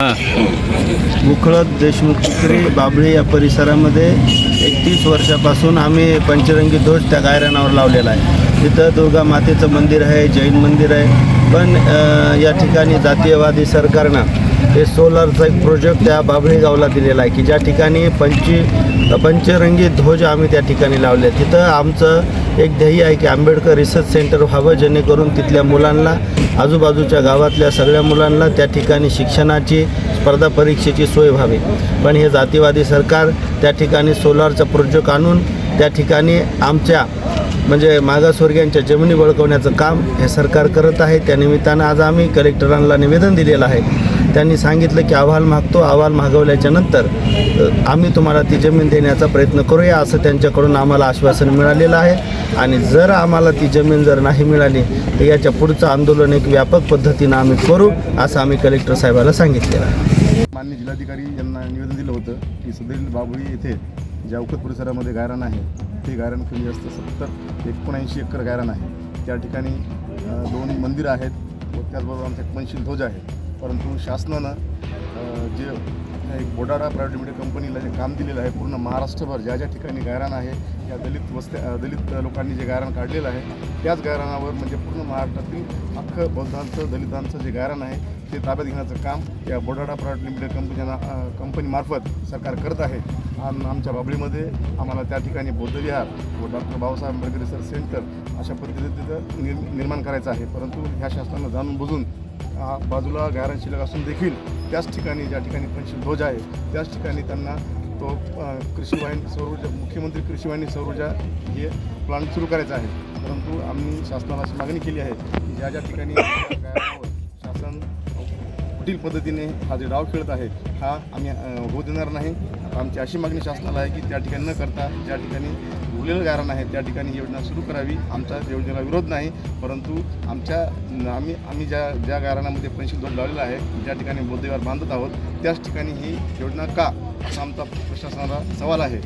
मुखळत देशमुख चित्री बाबळी या परिसरामध्ये एकतीस वर्षापासून आम्ही पंचरंगी ध्वज त्या गायरानावर लावलेला आहे. तिथं दुर्गा मातेचं मंदिर आहे जैन मंदिर आहे. पण या ठिकाणी जातीयवादी सरकारनं हे सोलरचा एक प्रोजेक्ट त्या बाभळी गावला दिलेला आहे की ज्या ठिकाणी पंची पंचरंगी ध्वज आम्ही त्या ठिकाणी लावले. तिथं आमचं एक ध्येय आहे की आंबेडकर रिसर्च सेंटर व्हावं जेणेकरून तिथल्या मुलांना आजूबाजूच्या गावातल्या सगळ्या मुलांना त्या ठिकाणी शिक्षणाची स्पर्धा परीक्षेची सोय व्हावी. पण हे जातीवादी सरकार त्या ठिकाणी सोलारचा प्रोजेक्ट आणून त्या ठिकाणी आमच्या म्हणजे मागासवर्गीयांच्या जमिनी बळकवण्याचं काम हे सरकार करत आहे. त्या निमित्तानं आज आम्ही कलेक्टरांना निवेदन दिलेलं आहे. त्यांनी सांगितलं की अहवाल मागतो अहवाल मागवल्याच्या नंतर आम्ही तुम्हाला ती जमीन देण्याचा प्रयत्न करूया असं त्यांच्याकडून आम्हाला आश्वासन मिळालेलं आहे. आणि जर आम्हाला ती जमीन जर नाही मिळाली तर याच्या पुढचं आंदोलन एक व्यापक पद्धतीनं आम्ही करू असं आम्ही कलेक्टर साहेबाला सांगितलेलं आहे. मान्य जिल्हाधिकारी यांना निवेदन दिलं होतं की सदरील बाबळी येथे जे अवखत परिसरामध्ये गायरान आहे ते गायरान कमी जास्त सत्तर एकोणऐंशी एकर गायरान आहे. त्या ठिकाणी दोन मंदिरं आहेत व त्याचबरोबर आमचा एक ध्वज आहे परंतु शासनानं जे एक बोडाडा प्रायव्हेट लिमिटेड कंपनीला जे काम दिलेलं आहे पूर्ण महाराष्ट्रभर ज्या ज्या ठिकाणी गायरान आहे या दलित वस्त्या दलित लोकांनी जे गायरान काढलेलं आहे त्याच गायरानावर म्हणजे पूर्ण महाराष्ट्रातील अख्खं बौद्धांचं दलितांचं जे गायरान आहे ते ताब्यात घेण्याचं काम या बोडाडा प्रायव्हेट लिमिटेड कंपनीच्या कंपनीमार्फत सरकार करत आहे आणि आमच्या बाबळीमध्ये आम्हाला त्या ठिकाणी बौद्धविहार व doctor Babasaheb Ambedkar research centre अशा पद्धतीने तिथं निर्माण करायचं आहे. परंतु ह्या शासनानं जाणून बुजून बाजूला गायरान शिल्लक असून देखील त्याच ठिकाणी ज्या ठिकाणी पंचशील ध्वज आहे त्याच ठिकाणी त्यांना तो कृषीवाहिनी कृषी वाहिनी सौर ऊर्जा मुख्यमंत्री कृषी वाहिनी सौर हे प्लांट सुरू करायचा आहे. परंतु आम्ही शासनाला अशी मागणी केली आहे की ज्या ज्या ठिकाणी जटिल पद्धतीने हा जे डाव खेळत आहे हा आम्ही होऊ देणार नाही. आमची अशी मागणी शासनाला आहे की त्या ठिकाणी न करता ज्या ठिकाणी उरलेलं गारण आहे त्या ठिकाणी योजना सुरू करावी. आमचा योजनेला विरोध नाही परंतु आमच्या आम्ही आम्ही ज्या ज्या गारणामध्ये पैसे जोड लावलेला आहे ज्या ठिकाणी बौद्धविहार बांधत आहोत त्याच ठिकाणी ही योजना का? असा आमचा प्रशासनाला सवाल आहे.